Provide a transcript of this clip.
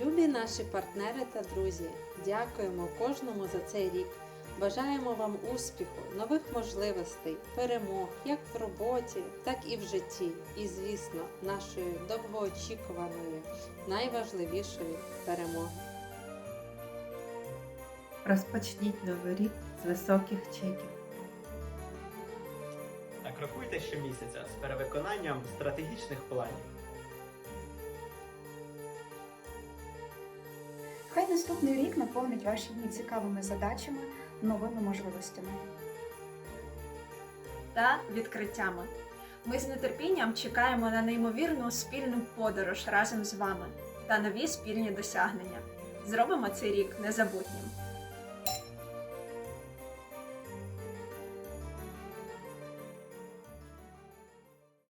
Любі наші партнери та друзі, дякуємо кожному за цей рік. Бажаємо вам успіху, нових можливостей, перемог як в роботі, так і в житті. І, звісно, нашої довгоочікуваної, найважливішої перемоги. Розпочніть новий рік з високих чеків. та крокуйте щомісяця з перевиконанням стратегічних планів. Хай наступний рік наповнить ваші дні цікавими задачами, новими можливостями. та відкриттями. Ми з нетерпінням чекаємо на неймовірну спільну подорож разом з вами та нові спільні досягнення. Зробимо цей рік незабутнім.